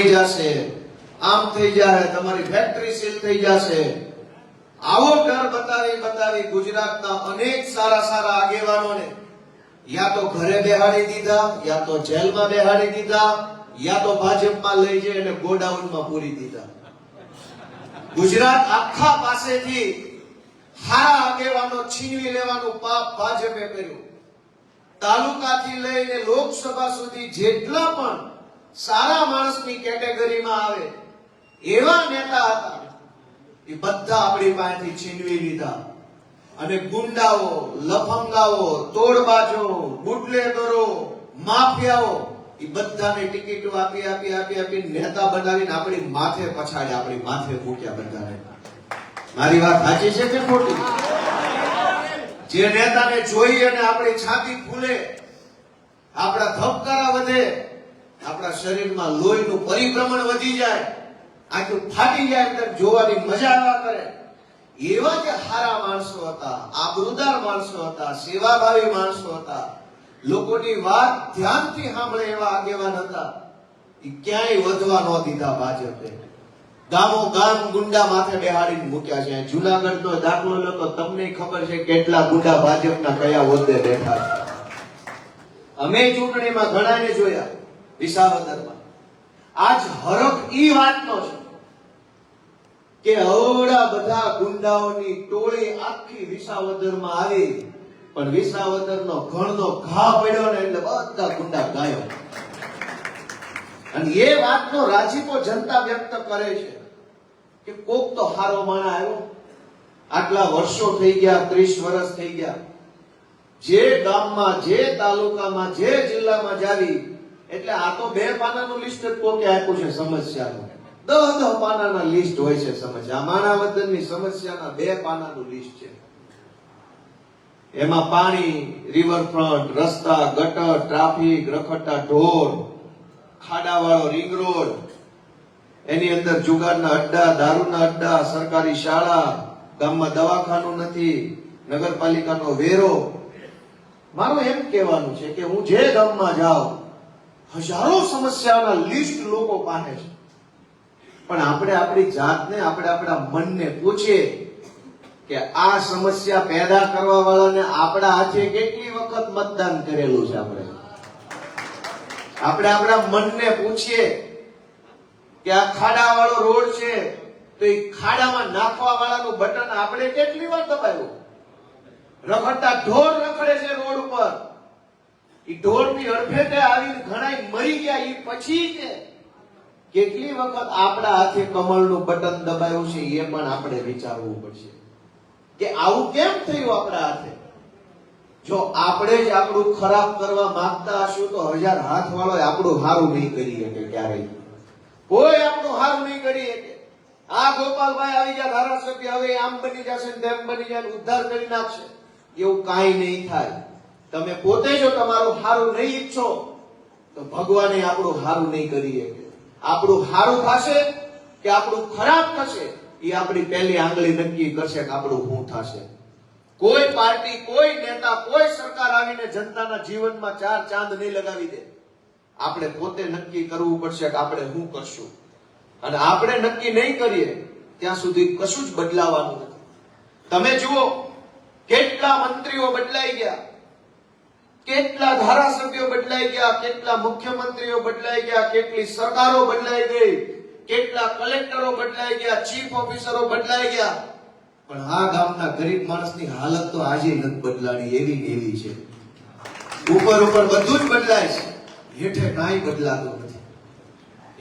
થઈ જશે. આમ થઈ જાય, તમારી ફેક્ટરી સીલ થઈ જશે. આવો ડર બતાવી બતાવી ગુજરાતના અનેક સારા સારા આગેવાનોને, યા તો ઘરે બેહાડી દીધા, યા તો જેલમાં બેહાડી દીધા, યા તો ભાજપમાં લઈ જઈ અને ગોડાઉનમાં પૂરી દીધા. ગુજરાત આખા પાસેથી હારા આગેવાનો છીનવી લેવાનું પાપ ભાજપે કર્યું. તાલુકાથી લઈને લોકસભા સુધી જેટલા પણ સારા માણસની કેટેગરીમાં આવે, એવા નેતા હતા. એ બધા આપણી પાસેથી છીનવી લીધા. અને ગુંડાઓ, લફંગાઓ, તોડબાજો, બુટલેગરો, માફિયાઓ, એ બધાને ટિકિટો આપી આપી આપી આપી નેતા બનાવીને આપણી માથે પછાડી, આપણી માથે મૂક્યા બધાને. મારી વાત સાચી છે કે ખોટી? જે નેતાને જોઈ અને આપણી છાતી ફૂલે, આપણા ધબકારા વધે આપણા શરીરમાં લોહીનું પરિભ્રમણ વધી જાય આખું ફાટી જાય જોવાની મજા આવ્યા કરે. એવા જે હારા માણસો હતા, આબરૂદાર માણસો હતા, સેવાભાવી માણસો હતા. લોકોની વાત ધ્યાનથી સાંભળે એવા આગેવાન હતા. એ ક્યાંય વધવા ન દીધા ભાજપે. ગામો ગામ ગુંડા માથે બેહાડીને મૂક્યા છે. જુનાગઢ નો દાખલો લો તો તમને ખબર છે કેટલા ગુંડા ભાજપના કયા હોદ્દે બેઠા અમે ચૂંટણીમાં ઘણાને જોયા. વિસાવદરમાં. આજ હરખ ઈ વાતનો છે કે અવડા બધા ગુંડાઓની ટોળી આખી વિસાવદરમાં આવી. પણ વિસાવદરનો ઘણનો ઘા પડ્યો ને એટલે બધા ગુંડા ગાયો. અને એ વાતનો રાજીપો જનતા વ્યક્ત કરે છે કે કોક તો હારો માણા આવ્યો. આટલા વર્ષો થઈ ગયા, ત્રીસ વર્ષ થઈ ગયા. જે ગામમાં, જે તાલુકામાં, જે જિલ્લામાં જાવી એટલે આ તો બે પાનાનું લિસ્ટ જ કોકે આપ્યું છે સમસ્યાનું. દહ દહ પાનાના લિસ્ટ હોય છે સમસ્યા. આ માણાવદરની સમસ્યાના બે પાનાનું લિસ્ટ છે. એમાં પાણી રિવરફ્રન્ટ રસ્તા, ગટર ટ્રાફિક રખડતા ઢોર, ખાડાવાળો રિંગ રોડ એની અંદર જુગારના અડ્ડા, દારૂના અડ્ડા, સરકારી શાળા, ગામમાં દવાખાનું નથી, નગરપાલિકાનો વેરો. મારું એમ કહેવાનું છે કે હું જે ગામમાં જાઉં હજારો સમસ્યાઓના લિસ્ટ લોકો પાસે છે. પણ આપણે આપણી જાતને, આપણે આપણા મનને પૂછીએ કે આ સમસ્યા પેદા કરવા વાળાને આપણા હાથે કેટલી વખત મતદાન કરેલું છે આપણે? આપણે આપણા મનને પૂછીએ કે આ ખાડા વાળો રોડ છે, તો એ ખાડામાં નાખવા વાળાનું બટન આપણે કેટલી વાર દબાવ્યું? રખડતા ઢોર રખડે છે રોડ ઉપર. એ ઢોરની અડફેટે આવીને ઘણા મરી ગયા એ પછી છે કેટલી વખત આપણા હાથે કમળનું બટન દબાયું છે, એ પણ આપણે વિચારવું પડશે. કે આવું કેમ થયું આપણા હાથે? જો આપણે જ આપણું ખરાબ કરવા માંગતા હશું તો હજાર હાથ વાળો આપણું હારું નહીં કરી શકે ક્યારેય. કોઈ આપણું હારું નહીં કરી શકે. આ ગોપાલભાઈ આવી જાય ધારાસભ્ય, હવે આમ બની જશે તેમ બની જાય ઉદ્ધાર કરી નાખશે. એવું કાંઈ નહીં થાય. તમે પોતે જો તમારું હારું નહીં ઈચ્છો, તો ભગવાને આપણું હારું નહીં કરી શકે. આપણું હારું થશે કે આપણું ખરાબ થશે, એ આપણી પહેલી આંગળી નક્કી કરશે કે આપણું શું થશે. કોઈ પાર્ટી, કોઈ નેતા, કોઈ સરકાર આવીને જનતાના જીવનમાં ચાર ચાંદ નહીં લગાવી દે. આપણે પોતે નક્કી કરવું પડશે કે આપણે શું કરશું. અને આપણે નક્કી નહીં કરીએ, ત્યાં સુધી કશું જ બદલાવાનું નથી. તમે જુઓ, કેટલા મંત્રીઓ બદલાઈ ગયા. કેટલા ધારાસભ્યો બદલાઈ ગયા, કેટલા મુખ્યમંત્રીઓ બદલાઈ ગયા, કેટલી સરકારો બદલાઈ ગઈ, કેટલા કલેક્ટરો બદલાઈ ગયા, ચીફ ઓફિસરો બદલાઈ ગયા. પણ આ ગામના ગરીબ માણસની હાલત તો આજે નથી બદલાણી, એવી એવી છે. ઉપર ઉપર બધું જ બદલાય છે. હેઠે કાંઈ બદલાતું નથી.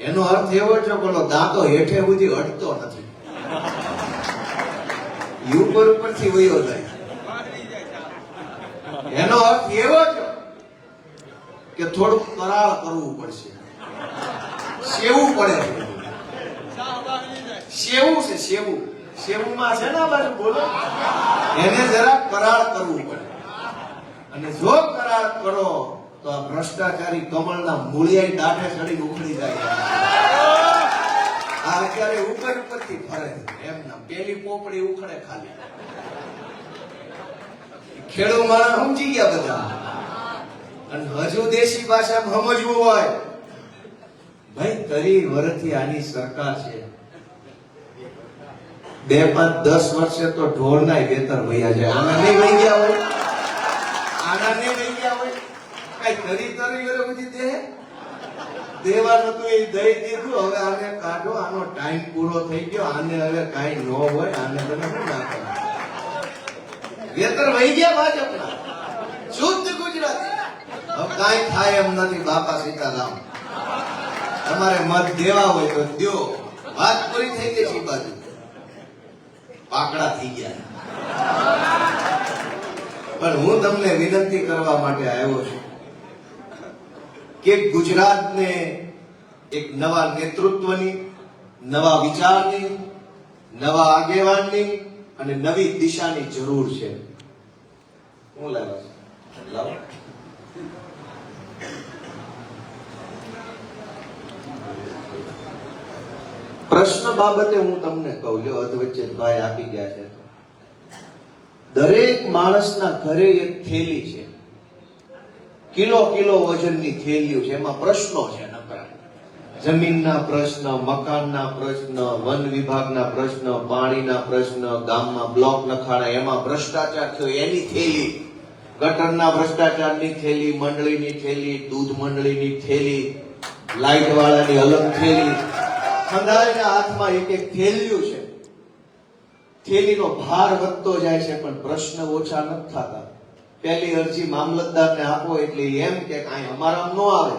એનો અર્થ એવો છે, બોલો, દાંતો હેઠે સુધી અટતો નથી. ઉપર ઉપર ઉપરથી વયો જાય. એનો અર્થ એવો છે કે થોડુંક કરાળ કરવું પડશે. સેવું પડે. સેવું છે, સેવું. સેવુંમાં છે ને બાજુ, બોલો. એને જરા કરાળ કરવું પડે. અને જો કરાર કરો, તો આ ભ્રષ્ટાચારી કમળના મૂળિયા દાઢે ચડીને ઉખડી જાય. આ અત્યારે ઉપર ઉપરથી ફરે એમના પેલી પોપડી ઉખડે ખાલી. ખેડૂ માણસ સમજી ગયા બધા. અને હજુ દેશી ભાષામાં સમજવું હોય. ભાઈ તરી વર્ષથી આની સરકાર છે? બે પાંચ દસ વર્ષે તો ઢોરના વેતર વયા છે આના નહીં વહી ગયા હોય? આના નહીં વહી ગયા હોય? કઈ તરી તરી વેરો બધી દે દેવાનું તો એ દઈ દીધું, હવે આને કાઢો, આનો ટાઈમ પૂરો થઈ ગયો, આને હવે કાઈ ન હોય, આને તમે શું નાખો વેતર વહી ગયા ભાજપના. શુદ્ધ ગુજરાતી. હવે કાંઈ થાય એમ નથી, બાપા સીતારામ. તમારે મત દેવા હોય તો દો વાત પૂરી થઈ ગઈ છે બાજુ. પાકડા થઈ ગયા. પણ હું તમને વિનંતી કરવા માટે આવ્યો છું કે ગુજરાતને એક નવા નેતૃત્વની, નવા વિચારની, નવા આગેવાનની અને નવી દિશાની જરૂર છે. હું લાવ્યો લાવો. પ્રશ્ન બાબતે હું તમને કહું લ્યો અધવચ્ચે ભાઈ આપી ગયા છે દરેક માણસના ઘરે એક થેલી છે. કિલો કિલો વજનની થેલીઓ છે, એમાં પ્રશ્નો છે જમીનના પ્રશ્ન, મકાનના પ્રશ્ન, વન વિભાગના પ્રશ્ન, પાણીના પ્રશ્ન, ગામમાં બ્લોક નખાણા, એમાં ભ્રષ્ટાચાર થયો, એની થેલી. ગટરના ભ્રષ્ટાચારની થેલી, મંડળીની થેલી, દૂધ મંડળીની થેલી લાઈટ વાળાની અલગ થેલી. ખંડારીના હાથમાં એક એક થેલ્યું છે. થેલીનો ભાર વધતો જાય છે, પણ પ્રશ્ન ઓછા નથી થતા. પહેલી અરજી મામલતદારને આપો, એટલે એમ કે કાંઈ અમારામાં ન આવે.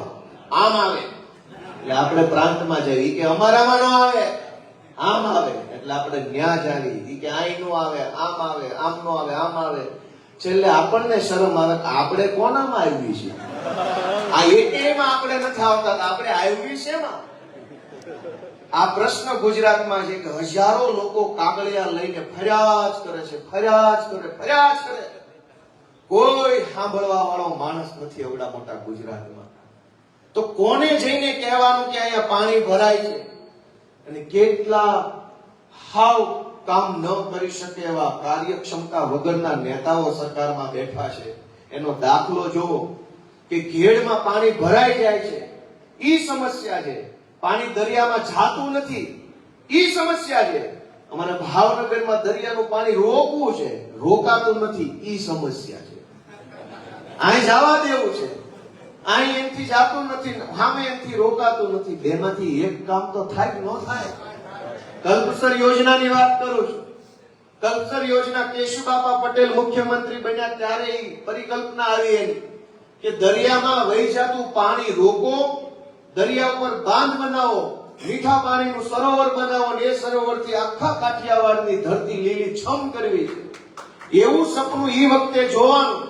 આમ આવે. એટલે આપણે પ્રાંતમાં જઈએ. કે અમારામાં ન આવે. આમ આવે. એટલે આપણે ન્યા જાવી. કે આઈ નો આવે, આમ આવે, આમ નો આવે, આમ આવે. છેલ્લે આપણને શરમ આવે આપણે કોનામાં આવી છે આ એકેયમાં આપણે નથી આવતા આપણે આવી શેમાં? આ પ્રશ્ન ગુજરાતમાં છે કે હજારો લોકો કાગળિયા લઈને ફરિયાદ કરે છે, ફરિયાદ કરે ફરિયાદ કરે. કોઈ સાંભળવા વાળો માણસ નથી એવડા મોટા ગુજરાતમાં. તો કોને જઈને કહેવાનું કે અહીંયા પાણી ભરાય છે? અને કેટલા હાવ કામ ન કરી શકે એવા કાર્યક્ષમતા વગરના નેતાઓ સરકારમાં બેઠા છે. એનો દાખલો જુઓ કે ઘેડમાં પાણી ભરાઈ જાય છે. ઈ સમસ્યા છે. પાણી દરિયામાં જાતું નથી. એ સમસ્યા છે. અમારે ભાવનગરમાં દરિયાનું પાણી રોકવું છે. રોકાતું નથી. એ સમસ્યા છે. અહીં જવા દેવું છે. અહીં એમથી જાતું નથી. સામે એમથી રોકાતું નથી. બેમાંથી એક કામ તો થાય ન થાય? કલ્પસર યોજનાની વાત કરું છું. કલ્પસર યોજના કેશુબાપા પટેલ મુખ્યમંત્રી બન્યા ત્યારે પરિકલ્પના આવી એની કે દરિયામાં વહી જતું પાણી રોકો દરિયા ઉપર બાંધ બનાવો, મીઠા પાણીનું સરોવર બનાવો અને એ સરોવરથી આખા કાઠિયાવાડની ધરતી લીલી છમ કરવી એવું સપનું એ વખતે જોવાનું.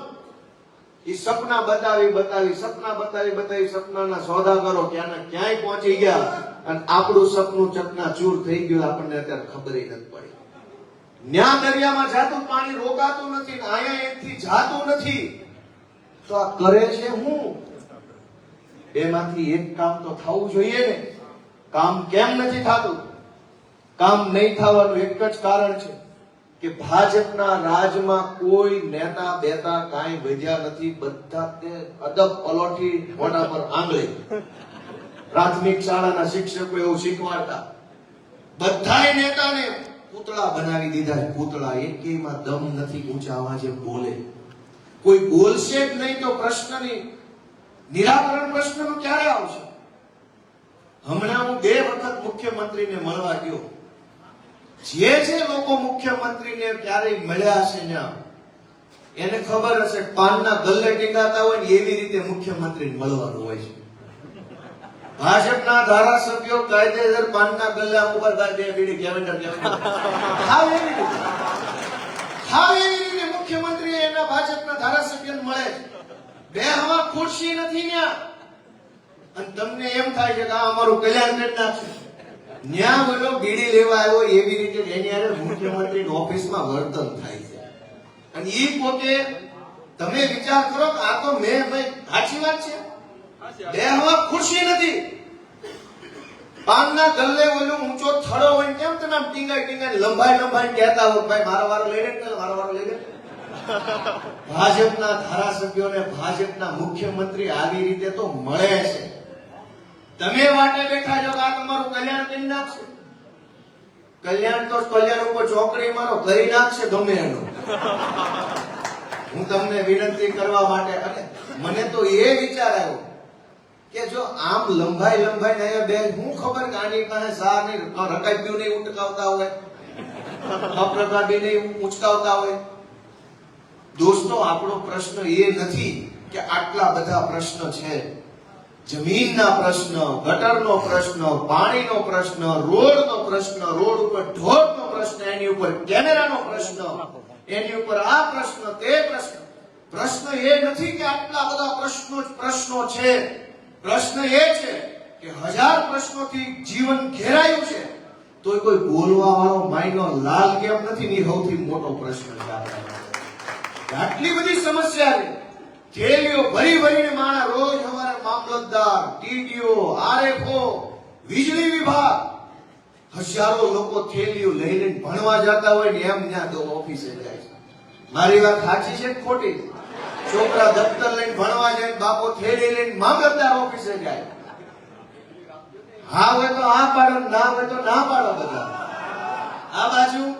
એ સપના બતાવી બતાવી, સપના બતાવી બતાવી સપનાના સોદાગરો ક્યાંના ક્યાંય પહોંચી ગયા અને આપણું સપનું ચકના ચૂર થઈ ગયું, આપણને અત્યારે ખબર નથી પડી. ન્યા દરિયામાં જાતું પાણી રોકાતું નથી અહીંયા એથી જાતું નથી. તો આ કરે છે હું? બેમાંથી એક કામ તો થવું જોઈએ ને. કામ કેમ નથી થતું? કામ નહીં થવાનું એક જ કારણ છે કે ભાજપના રાજમાં કોઈ નેતા બેતા કાંઈ વધ્યા નથી. બધા તે અદબ પલોઠી મોઢા પર આંગળે. પ્રાથમિક શાળાના શિક્ષકો એવું શીખવાડતા. બધાય નેતાને પૂતળા બનાવી દીધા છે. પૂતળા એકેયમાં દમ નથી ઊંચા અવાજે બોલે. કોઈ બોલશે જ નહીં તો પ્રશ્નની નિરાકરણ પ્રશ્નનું ક્યારે આવશે? હમણાં હું બે વખત મુખ્યમંત્રીને મળવા ગયો. જે જે લોકો મુખ્યમંત્રીને ક્યારેય મળ્યા હશે એને ખબર હશે પાનના ગલ્લે ટીંગાતા હોય એવી રીતે મુખ્યમંત્રીને મળવાનું હોય છે. ભાજપના ધારાસભ્યો કાયદેસર પાનના ગલ્લા ઉપર ગાડે બીડી કેવેન્ડર હાવ એવી રીતે. એવી રીતે મુખ્યમંત્રી એના ભાજપના ધારાસભ્યને મળે છે. બે હવા ખુરશી નથી ન્યા. અને તમને એમ થાય છે કે આ અમારું કલ્યાણ કરી નાખશે ન્યા બોલો, બીડી લેવા આવ્યો, એવી રીતે એની હારે મુખ્યમંત્રીની ઓફિસમાં વર્તન થાય છે. અને એ પોતે, તમે વિચાર કરો કે આ તો મેં ભાઈ, સાચી વાત છે. બે હવા ખુરશી નથી. પાનના ગલ્લે ઓલો ઊંચો થડો હોય કેમ તમે આમ ટીંગાઈ લંબાઈ લંબાઈ કહેતા હોય ભાઈ મારો વારો લઈ લે મારો વારો લઈ લે ભાજપના ધારાસભ્યોને ભાજપના મુખ્યમંત્રી આવી રીતે તો મળે છે. તમે વાટે બેઠા છો આ તમારું કલ્યાણ કરી નાખશે? કલ્યાણ તો કલ્યાણ ઉપર ચોકડી મારો કરી નાખશે ગમે એનું. હું તમને વિનંતી કરવા માટે, અને મને તો એ વિચાર આવ્યો કે જો આમ લંબાઈ લંબાઈ ને અહીંયા બે, હું ખબર કે આની પાસે સા નહીં રકાબ્યું નહીં ઉટકાવતા હોય અપ્રકાબી નહીં ઉચકાવતા હોય. દોસ્તો, આપણો પ્રશ્ન એ નથી કે આટલા બધા પ્રશ્ન છે. જમીનના પ્રશ્ન, ગટરનો પ્રશ્ન, પાણીનો પ્રશ્ન, રોડનો પ્રશ્ન, રોડ ઉપર ઢોરનો પ્રશ્ન, એની ઉપર કેમેરાનો પ્રશ્ન, એની ઉપર આ પ્રશ્ન, તે પ્રશ્ન. પ્રશ્ન એ નથી કે આટલા બધા પ્રશ્નો પ્રશ્નો છે. પ્રશ્ન એ છે કે હજાર પ્રશ્નોથી જીવન ઘેરાયું છે. તો કોઈ બોલવા વાળો માયનો લાલ કેમ નથી? ની સૌથી મોટો પ્રશ્ન છે. આટલી બધી સમસ્યા છે. થેલીઓ ભરી ભરીને માણા રોજ અમારે મામલતદાર, ટીડીઓ, આરએફઓ, વીજળી વિભાગ. હજારો લોકો થેલીઓ લઈ લઈને ભણવા જતા હોય ને એમ ત્યાં તો ઓફિસે જાય છે. મારી વાત સાચી છે ખોટી? છોકરા દફતર લઈને ભણવા જાય બાપો થેલી લઈને મામલતદાર ઓફિસે જાય. હા હોય તો હા પાડો ના હોય તો ના પાડો બધા. આ બાજુ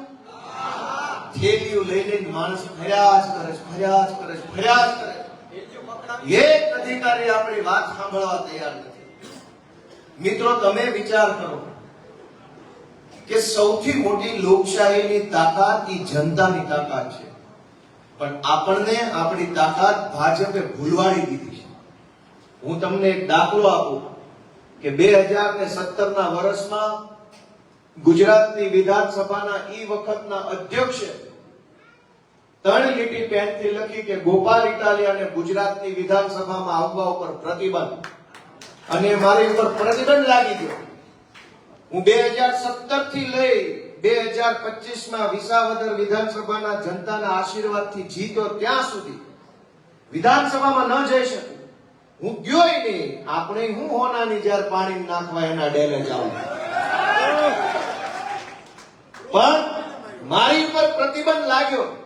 થેલીઓ લઈ લઈને માણસ ફરિયાદ કરે છે, ફરિયાદ કરે છે, ફરિયાદ કરે છે. એક અધિકારી આપણી વાત સાંભળવા તૈયાર નથી. મિત્રો, તમે વિચાર કરો કે સૌથી મોટી લોકશાહીની તાકાત એ જનતાની તાકાત છે. પણ આપણને આપણી તાકાત ભાજપે ભૂલવાડી દીધી છે. હું તમને એક દાખલો આપું કે બે હજાર ને સત્તર ના વર્ષમાં ગુજરાતની વિધાનસભાના ઈ વખતના અધ્યક્ષે ત્રણ લીટી પેનથી લખી કે ગોપાલ ઇટાલિયાને ગુજરાતની વિધાનસભામાં આવવા ઉપર પ્રતિબંધ. અને મારી ઉપર પ્રતિબંધ લાગી ગયો. હું બે હજાર સત્તરથી લઈ બે હજાર પચીસમાં વિસાવદર વિધાનસભાના જનતાના આશીર્વાદથી જીતો ત્યાં સુધી. વિધાનસભામાં ન જઈ શકું. હું ગયો નહીં. આપણે હું હોનાની જ્યારે પાણી નાખવા એના ડેલે જાઉં. પણ મારી ઉપર પ્રતિબંધ લાગ્યો.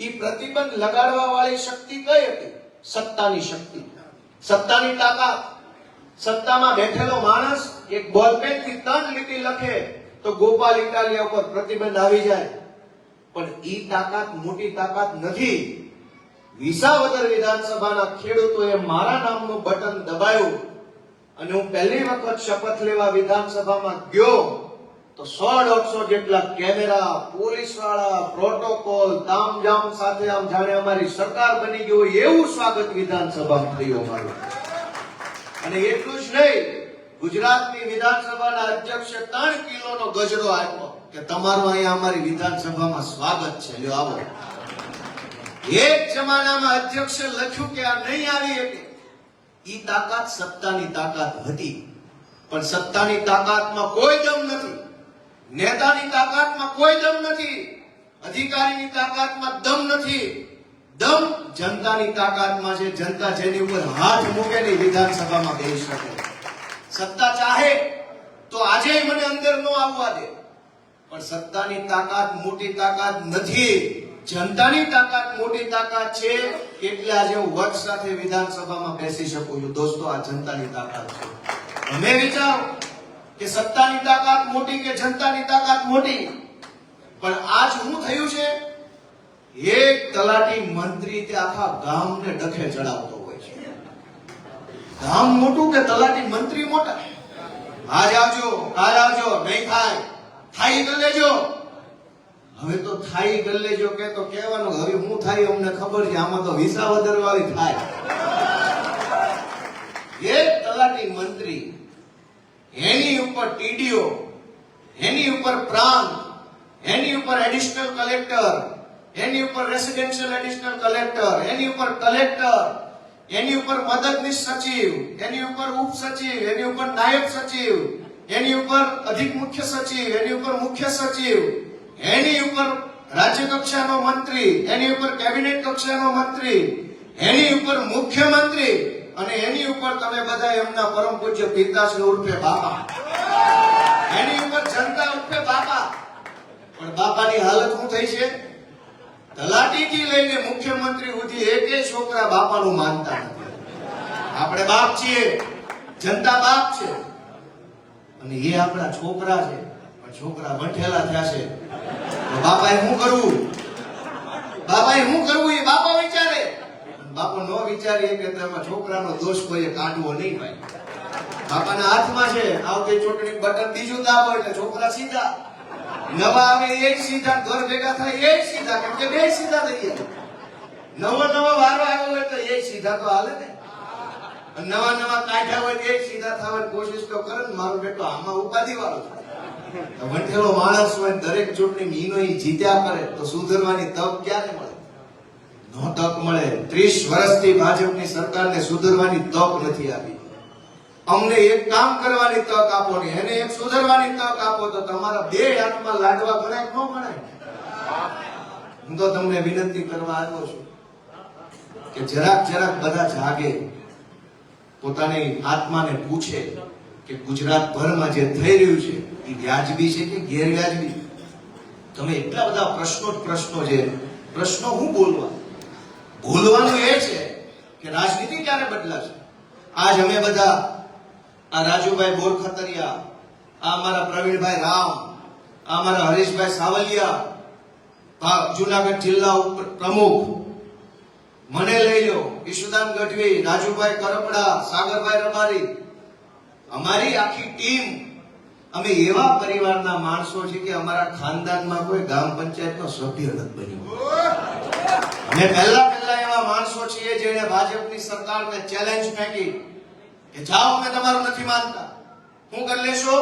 ઈ પ્રતિબંધ લગાડવા વાળી શક્તિ કઈ હતી? સત્તાની શક્તિ. સત્તાની તાકાત. સત્તામાં બેઠેલો માણસ એક બોલપેનથી ત્રણ લીટી લખે તો ગોપાલ ઇટાલિયા ઉપર પ્રતિબંધ આવી જાય. પણ ઈ તાકાત, મોટી તાકાત નથી. વિસાવદર વિધાનસભાના ખેડૂતોએ મારા નામનું બટન દબાયું અને હું પહેલી વખત શપથ લેવા વિધાનસભામાં ગયો. તો સો દોઢસો જેટલા કેમેરા, પોલીસવાળા, પ્રોટોકોલ, તામઝામ સાથે આમ જાણે અમારી સરકાર બની ગઈ હોય એવું સ્વાગત વિધાનસભામાં થયું અમારું. અને એટલું જ નહીં, ગુજરાતની વિધાનસભાના અધ્યક્ષે ત્રણ કિલોનો ગજરો આપ્યો કે તમારું અહીંયા અમારી વિધાનસભામાં સ્વાગત છે. લ્યો આવો. એક જમાનામાં અધ્યક્ષે લખ્યું કે આ નહીં આવી શકે ઈ તાકાત સત્તાની તાકાત હતી. પણ સત્તાની તાકાતમાં કોઈ દમ નથી. નેતાની તાકાતમાં કોઈ દમ નથી, અધિકારીની તાકાતમાં દમ નથી. દમ જનતાની તાકાતમાં છે, જનતા જેની ઉપર હાથ મૂકે ને વિધાનસભામાં બેસી શકે. સત્તા ચાહે તો આજે મને અંદર ન આવવા દે. પણ સત્તાની તાકાત, મોટી તાકાત નથી. જનતાની તાકાત, મોટી તાકાત છે, એટલે આજે હું વટ સાથે વિધાનસભામાં બેસી શકું છું. દોસ્તો, આ જનતાની તાકાત છે. તમે વિચારો કે સત્તાની તાકાત મોટી કે જનતાની તાકાત મોટી? પણ આજ શું થયું છે? એક તલાટી મંત્રી તે આખા ગામને ડખે ચડાવતો હોય છે. ગામ મોટું કે તલાટી મંત્રી મોટા? આજ આવજો, કાલ આવજો, નહીં થાય. થાય કરી લેજો હવે તો થાય કરી લેજો કે તો કહેવાનું હવે હું થાય અમને ખબર છે, આમાં તો વિસા વાળી થાય. એક તલાટી મંત્રી એની ઉપર ટીડીઓ એની ઉપર પ્રાંત એની ઉપર એડિશનલ કલેક્ટર એની ઉપર રેસિડેન્શિયલ એડિશનલ કલેક્ટર એની ઉપર કલેક્ટર એની ઉપર મદદનીશ સચિવ એની ઉપર ઉપ સચિવ એની ઉપર નાયબ સચિવ એની ઉપર અધિક મુખ્ય સચિવ એની ઉપર મુખ્ય સચિવ એની ઉપર રાજ્ય કક્ષાનો મંત્રી એની ઉપર કેબિનેટ કક્ષાનો મંત્રી એની ઉપર મુખ્યમંત્રી અને એની ઉપર તમે બધા એમના પરમ પૂજ્ય પિતાશ્રી ઉર્ફે બાપા. એની ઉપર જનતા ઉર્ફે બાપા. પણ બાપાની હાલત શું થઈ છે? તલાટીથી લઈને મુખ્યમંત્રી સુધી એકે છોકરા બાપાનું માનતા નથી. આપણે બાપ છીએ. જનતા બાપ છે. અને એ આપણા છોકરા છે. પણ છોકરા બંઠેલા થયા છે. તો બાપાએ શું કરવું? બાપાએ શું કરવું એ બાપા વિચારે. બાપો નો વિચારીએ કે તેમાં છોકરાનો દોષ કોઈએ કાઢવો નહીં ભાઈ બાપાના હાથમાં છે, આવતી ચૂંટણી બટન બીજું દાબો એટલે છોકરા સીધા. નવા આવે એ સીધા, ઘર ભેગા થાય એ સીધા, કેમ કે બે સીધા થઈ ગયા. નવો નવો વારો આવ્યો હોય તો એ સીધા તો હાલે ને. નવા નવા કાઢ્યા હોય એ સીધા થવાની કોશિશ તો કરે ને, મારો બેટો આમાં ઉપાધિ વાળો વંઠેલો માણસ હોય દરેક ચૂંટણી મીનો જીત્યા કરે, તો સુધરવાની તક ક્યારે મળે? નો તક મળે. ત્રીસ વર્ષથી ભાજપની સરકારને સુધરવાની તક નથી આપી. અમને એક કામ કરવાની તક આપો ને એને એક સુધરવાની તક આપો તો તમારા બે હાથમાં લાડવા ગણાય ન ગણાય? હું તો તમને વિનંતી કરવા આવ્યો છું કે જરાક જરાક બધા જાગે, પોતાની આત્માને પૂછે કે ગુજરાત ભરમાં જે થઈ રહ્યું છે, એ વ્યાજબી છે કે ગેરવ્યાજબી? તમે એટલા બધા પ્રશ્નો જ પ્રશ્નો છે. પ્રશ્નો હું બોલવા? બોલવાનું એ છે કે રાજનીતિ ક્યારે બદલાશે? આજ અમે બધા આ રાજુભાઈ બોરખતરિયા, આ અમારા પ્રવીણભાઈ રામ, આ અમારા હરીશભાઈ સાવલિયા જુનાગઢ જિલ્લા પ્રમુખ, મને લઈ લો, ઈશુદાન ગઢવી, રાજુભાઈ કરપડા સાગરભાઈ રબારી અમારી આખી ટીમ અમે એવા પરિવારના માણસો છે કે અમારા ખાનદાનમાં કોઈ ગ્રામ પંચાયતનો સભ્ય નથી બન્યો. અમે પહેલા પહેલા એવા માણસો છીએ જેણે ભાજપની સરકારને ચેલેન્જ ફેંકી. કે જાઓ અમે તમારું નથી માનતા. હું કરી લેશો?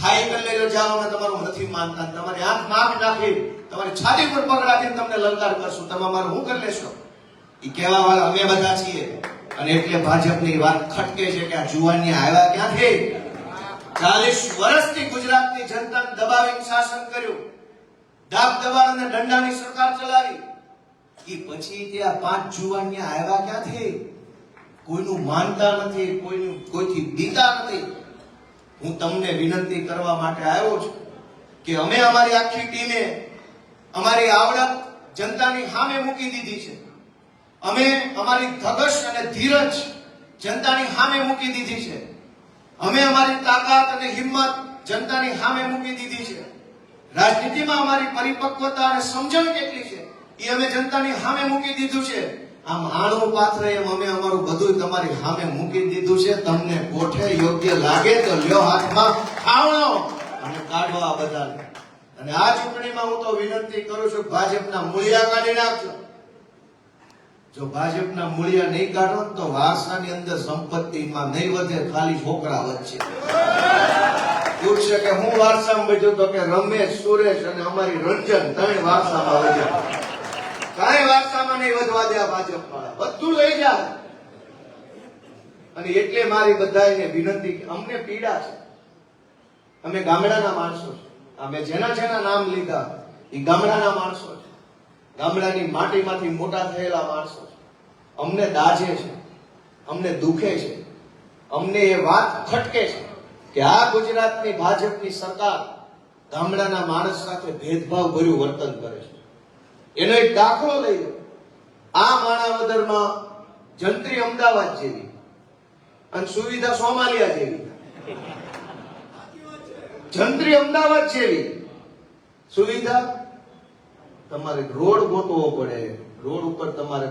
થાય કરી લેજો, જાઓ અમે તમારું નથી માનતા. તમારી આંખ નાક નાખી, તમારી છાતી પર પગ રાખીને તમને લલકાર કરશું. તમે અમારું હું કરી લેશો? એ કહેવા વાળા અમે બધા છીએ. અને એટલે ભાજપની વાત ખટકે છે કે આ જુવાનની આવ્યા ક્યાંથી? ચાલીસ વર્ષથી ગુજરાતની જનતાને દબાવીને શાસન કર્યું. ડાક દબાણ અને દંડાની સરકાર ચલાવી. એ પછી ત્યાં પાંચ પાંચ ત્યાં આવ્યા ક્યાંથી? કોઈનું માનતા નથી, કોઈનું કોઈથી બીતા નથી. હું તમને વિનંતી કરવા માટે આવ્યો છું કે અમે અમારી આખી ટીમે અમારી આવડત જનતાની સામે મૂકી દીધી છે. અમે અમારી ધગશ અને ધીરજ જનતાની સામે મૂકી દીધી છે. અમે અમારી તાકાત અને હિંમત જનતાની સામે મૂકી દીધી છે. રાજનીતિમાં અમારી પરિપક્વતા અને સમજણ કેટલી છે, એ અમે જનતાની સામે મૂકી દીધું છે. આમ આણું પાથરે એમ અમે અમારું બધું તમારી સામે મૂકી દીધું છે. તમને કોઠે યોગ્ય લાગે તો લ્યો હાથમાં ખાવણો અને કાઢો આ બધાને. અને આ ચૂંટણીમાં હું તો વિનંતી કરું છું, ભાજપના મૂલ્યા કાઢી નાખજો. જો ભાજપના મૂળિયા નહીં કાઢો તો વારસાની અંદર સંપત્તિમાં નહીં વધે, ખાલી છોકરા વચ્ચે. પૂછશે કે હું વારસામાં વધ્યો તો કે રમેશ, સુરેશ અને અમારી રંજન ત્રણ વારસામાં વધ્યા. કાંઈ વારસામાં નહીં વધવા દે ભાજપ વાળા બધું લઈ જાય અને એટલે મારી બધાને વિનંતી અમને પીડા છે. અમે ગામડાના માણસો છે. અમે જેના જેના નામ લીધા, એ ગામડાના માણસો છે. ગામડાની માટીમાંથી મોટા થયેલા માણસો અમને દાજે છે. અમને દુખે છે. અમને એ વાત ખટકે છે કે આ ગુજરાતની ભાજપની સરકાર ગામડાના માણસ સાથે ભેદભાવ ભર્યું વર્તન કરે છે. એનો એક દાખલો લઈ આ માણાવદરમાં જંત્રી અમદાવાદ જેવી અને સુવિધા સોમાલિયા જેવી. જંત્રી અમદાવાદ જેવી. સુવિધા તમારે રોડ ગોતવો પડે. રોડ ઉપર તમારે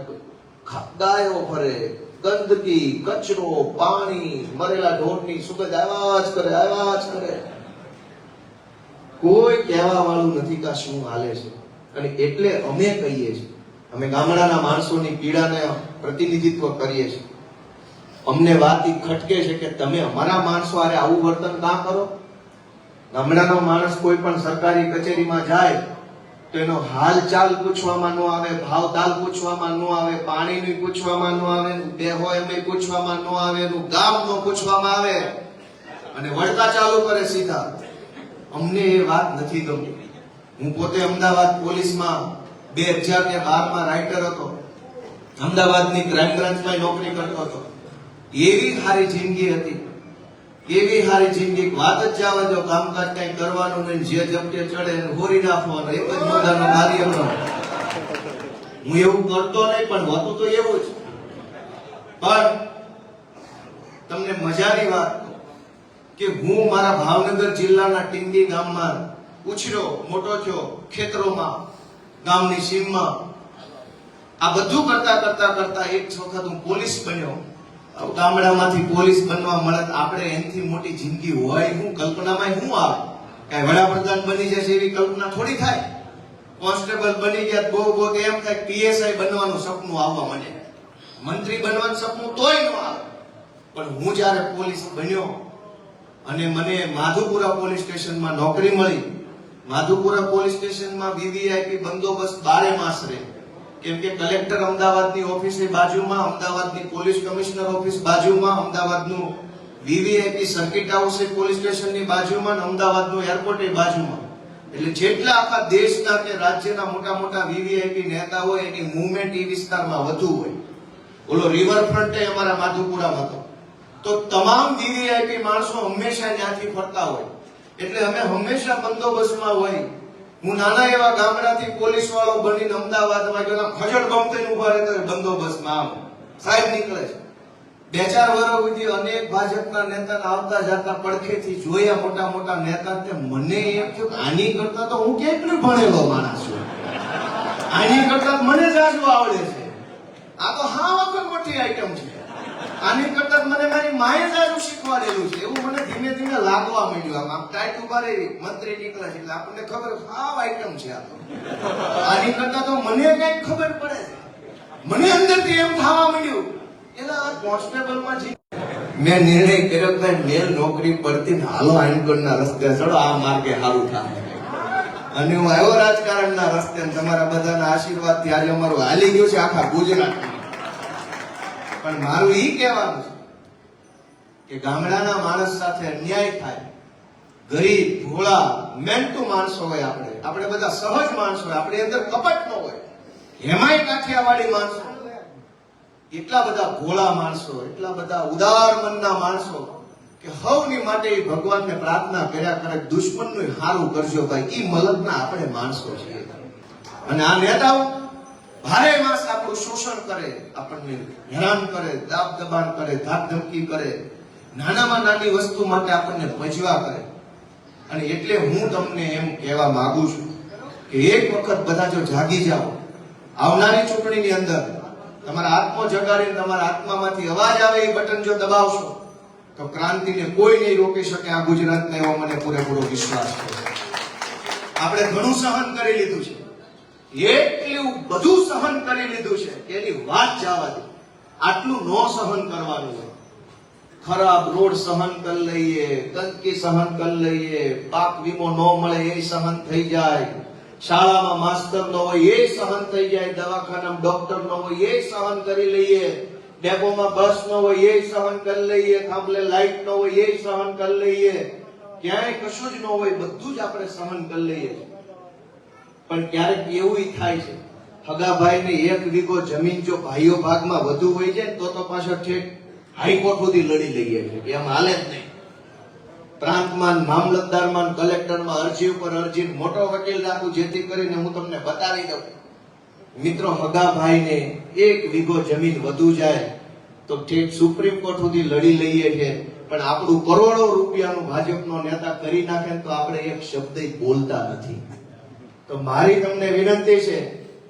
ગાયો ફરે ગંદકી, કચરો, પાણી, મરેલા ઢોરની સુગંધ આવ્યા જ કરે આવ્યા જ કરે. કોઈ કહેવા વાળું નથી કે શું હાલે છે. અને એટલે અમે કહીએ છીએ, અમે ગામડાના માણસોની પીડાને પ્રતિનિધિત્વ કરીએ છીએ. અમને વાત એ ખટકે છે કે તમે અમારા માણસો આરે આવું વર્તન ના કરો. ગામડાનો માણસ કોઈ પણ સરકારી કચેરીમાં જાય તો એનો હાલચાલ પૂછવામાં ન આવે, ભાવતાલ પૂછવામાં ન આવે, પાણીનું પૂછવામાં ન આવે બે એમ પૂછવામાં ન આવે, એનું ગામ નો પૂછવામાં આવે. અને વળતા ચાલુ કરે સીધા. અમને એ વાત નથી ગમતી. હું પોતે અમદાવાદ પોલીસમાં બે હજાર ને બારમાં રાઇટર હતો. અમદાવાદની ક્રાઇમ બ્રાન્ચમાં નોકરી કરતો હતો. એવી સારી જિંદગી હતી. એવી સારી જિંદગી વાત જ જવા દો, કામકાજ કઈ કરવાનું નહીં, જે જપટે ચડે એને હોરી નાખવાનો, એક જ મુદ્દાનો કાર્યક્રમ હું એવું કરતો નહીં, પણ હોતું તો એવું જ. પણ તમને મજાની વાત કે હું મારા ભાવનગર જિલ્લાના ટીંગી ગામમાં ઉછર્યો, મોટો થયો, ખેતરોમાં, ગામની સીમમાં. આ બધું કરતા કરતા કરતા એક વખત હું પોલીસ બન્યો. ગામડામાંથી પોલીસ બનવા મળે આપણે એનથી મોટી જિંદગી હોય હું કલ્પનામાં હું આવે? કઈ વડાપ્રધાન બની જશે એવી કલ્પના થોડી થાય? કોન્સ્ટેબલ બની ગયા બહુ બહુ એમ થાય પીએસઆઈ બનવાનું સપનું આવવા મને મંત્રી બનવાનું સપનું તોય ન આવે. પણ હું જ્યારે પોલીસ બન્યો અને મને માધુપુરા પોલીસ સ્ટેશનમાં નોકરી મળી, માધુપુરા પોલીસ સ્ટેશનમાં વીવીઆઈપી બંદોબસ્ત બારે માસ રહે. કેમ કે કલેક્ટર અમદાવાદની ઓફિસે બાજુમાં, અમદાવાદની પોલીસ કમિશનર ઓફિસ બાજુમાં, અમદાવાદનું વીવીઆઈપી સર્કિટ હાઉસ એ પોલીસ સ્ટેશનની બાજુમાં અમદાવાદનું એરપોર્ટ એ બાજુમાં. એટલે જેટલા આખા દેશના કે રાજ્યના મોટા મોટા વીવીઆઈપી નેતા હોય, એની મુવમેન્ટ એ વિસ્તારમાં વધુ હોય. ઓલો રિવરફ્રન્ટ એ અમારા માધુપુરામાં હતો. તો તમામ વીવીઆઈપી માણસો હંમેશા ત્યાંથી ફરતા હોય. એટલે અમે હંમેશા બંદોબસ્તમાં હોય. હું નાના એવા ગામડાથી પોલીસ વાળો બનીને અમદાવાદમાં ગયો ખજડ ગમતે ઊભા રહેતો બંદોબસ્ત બંદોબસ્તમાં આમ. સાહેબ નીકળે છે. બે ચાર વર્ષ સુધી અનેક ભાજપના નેતા આવતા જતા પડખેથી જોયા મોટા મોટા નેતા તે મને એમ થયું આની કરતા તો હું કેટલું ભણેલો માણસ છું. આની કરતા મને જ આજુ આવડે છે. આ તો હા વખત મોટી આઈટમ છે. આની કરતા મને મારી માએ જ શીખવાડેલું છે. એવું મને ધીમે ધીમે લાગવા માંડ્યું. આમ ટાઈટ ઊભા રહી, મંત્રી નીકળે છે. એટલે આપણને ખબર હાવ આઈટમ છે આ તો. આની કરતા તો મને કંઈક ખબર પડે છે. મને અંદરથી એમ થવા માંડ્યું, એલા કોન્સ્ટેબલમાં જી મેં નિર્ણય કર્યો કે મેલ નોકરી પડતી હાલો હાલો ના રસ્તે ચડો, આ માર્ગે સારું થાય. અને હું આવ્યો રાજકારણના રસ્તે તમારા બધાના આશીર્વાદથી આજે અમારું હાલી ગયું છે. આખા ગુજરાતમાં. પણ મારું એ કહેવાનું છે કે ગામડાના માણસ સાથે અન્યાય થાય, ગરીબ, ભોળા મહેનતુ માણસો હોય આપણે આપણે બધા સહજ માણસો હોય, આપણી અંદર કપટ ન હોય, હેમાય કાઠિયાવાડી માણસો એટલા બધા ભોળા માણસો, એટલા બધા ઉદાર મનના માણસો કે હવની માટે ભગવાનને પ્રાર્થના કર્યા કરે, દુશ્મનનું હારું કરજો ભાઈ એ મલકના આપણે માણસો છીએ. અને આ નેતાઓ ભારે માસ આપણું શોષણ કરે, આપણને હેરાન કરે, દાબ દબાણ કરે, ધાક ધમકી કરે. નાનામાં નાની વસ્તુ માટે આપણને ભજવા કરે. અને એટલે હું તમને એમ કહેવા માંગુ છું કે એક વખત બધા જો જાગી જાઓ, આવનારી ચૂંટણીની અંદર તમારા આત્મો જગાડીને તમારા આત્મામાંથી અવાજ આવે એ બટન જો દબાવશો, તો ક્રાંતિને કોઈ નહીં રોકી શકે આ ગુજરાતને એવો મને પૂરેપૂરો વિશ્વાસ છે. આપણે ઘણું સહન કરી લીધું છે. એટલું બધું સહન કરી લીધું છે કે એની વાત જવા દે. આટલું નો સહન કરવાનું હોય. ખરાબ રોડ સહન કરી લઈએ, ગંદકી સહન કરી લઈએ, પાક વીમો ન મળે એ સહન થઈ જાય. શાળામાં માસ્તર ન હોય એ સહન થઈ જાય, દવાખાનામાં ડોક્ટર ન હોય એ સહન કરી લઈએ. ડેપોમાં બસ ન હોય એ સહન કરી લઈએ. થાંભલે લાઈટ ન હોય એ સહન કરી લઈએ. ક્યાંય કશું જ ન હોય, બધું જ આપણે સહન કરી લઈએ. પણ ક્યારેક એવું થાય છે હગાભાઈને એક વીઘો જમીન જો ભાઈઓ ભાગમાં વધુ હોય જાય તો તો પાછો ઠેઠ હાઈકોર્ટ સુધી લડી લઈએ છે કે એમ હાલે જ નહીં. પ્રાંતમાં મામલતદારમાં કલેક્ટરમાં અરજી ઉપર અરજી મોટો વકીલ રાખું જેથી કરીને હું તમને બતાવી દઉં. મિત્રો, હગાભાઈને એક વીઘો જમીન વધુ જાય તો ઠેક સુપ્રીમ કોર્ટ સુધી લડી લઈએ છે પણ આપણું કરોડો રૂપિયાનું ભાજપનો નેતા કરી નાખે તો આપણે એક શબ્દ બોલતા નથી. તો મારી તમને વિનંતી છે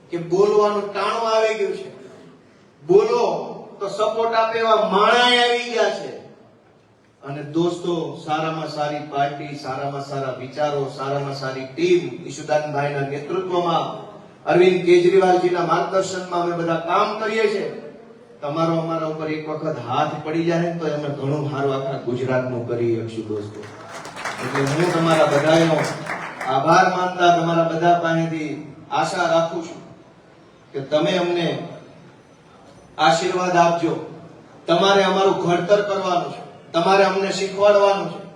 કે બોલવાનું ટાણું આવી ગયું છે. બોલો તો સપોર્ટ આપે એવા માણા આવી ગયા છે. અને દોસ્તો, સારામાં સારી પાર્ટી, સારામાં સારા વિચારો, સારામાં સારી ટીમ ઈશુદાનભાઈના નેતૃત્વમાં, અરવિંદ કેજરીવાલજીના માર્ગદર્શનમાં અમે બધા કામ કરીએ છીએ. તમારો અમારા ઉપર એક વખત હાથ પડી જાય તો અમે ઘણું સારું આખા ગુજરાતનું કરી શકશું દોસ્તો. એટલે હું તમારા બધાનો આભાર માનતા તમારા બધા પાસેથી આશા રાખું છું. કે તમે અમને આશીર્વાદ આપજો. તમારે અમારું ઘડતર કરવાનું છે. તમારે અમને શીખવાડવાનું છે.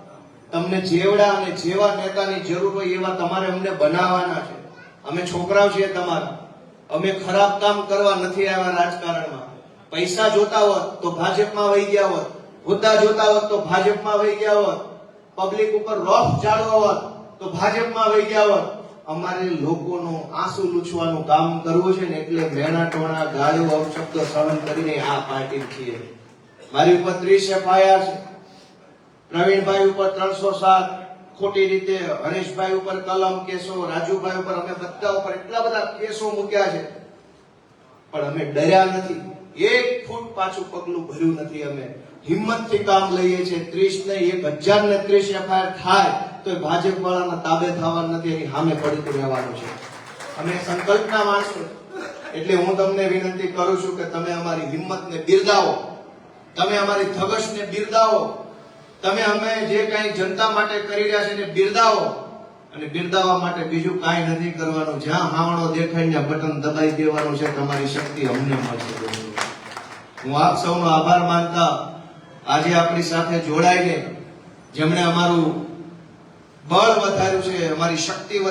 તમને જેવડા અને જેવા નેતાની જરૂર હોય એવા તમારે અમને બનાવવાના છે. અમે છોકરાઓ છીએ તમારા. અમે ખરાબ કામ કરવા નથી આવ્યા રાજકારણમાં. પૈસા જોતા હોત તો ભાજપમાં વહી ગયા હોત. હોદ્દા જોતા હોત તો ભાજપમાં વહી ગયા હોત. પબ્લિક ઉપર રોફ ચાલવો હોત તો ભાજપમાં વહી ગયા હોત. અમારે લોકોનું આંસુ લૂછવાનું કામ કરવું છે ને એટલે મેણા ટોણા ગાળો અપશબ્દો સહન કરીને આ પાર્ટી છીએ. મારી ઉપર ત્રીસ એફઆઈઆર છે. પ્રવીણભાઈ ઉપર ત્રણસો સાત, ખોટી રીતે હરેશભાઈ ઉપર કલમ કેસો રાજુભાઈ ઉપર અમે બધા ઉપર એટલા બધા કેસો મૂક્યા છે. પણ અમે ડર્યા નથી. એક ફૂટ પાછું પગલું ભર્યું નથી અમે. હિંમતથી કામ લઈએ છીએ, ત્રીસ ને એક હજાર ને ત્રીસ એફઆઈઆર થાય તો એ ભાજપ વાળાના તાબે થવાનું નથી, એની સામે પડતું રહેવાનું છે. અમે સંકલ્પના માણસો. એટલે હું તમને વિનંતી કરું છું કે તમે અમારી હિંમતને બિરદાવો. તમે અમારી ધગશને બિરદાવો. તમે અમે જે કાંઈ જનતા માટે કરી રહ્યા છે એને બિરદાવો. અને બિરદાવવા માટે બીજું કાંઈ નથી કરવાનું. જ્યાં હાવણો ત્યાં બટન દબાઈ દેવાનું છે, તમારી શક્તિ અમને મળશે. હું આપ સૌનો આભાર માનતા આજે આપણી સાથે જોડાઈને જેમણે અમારું બળ વધાર્યું છે અમારી શક્તિ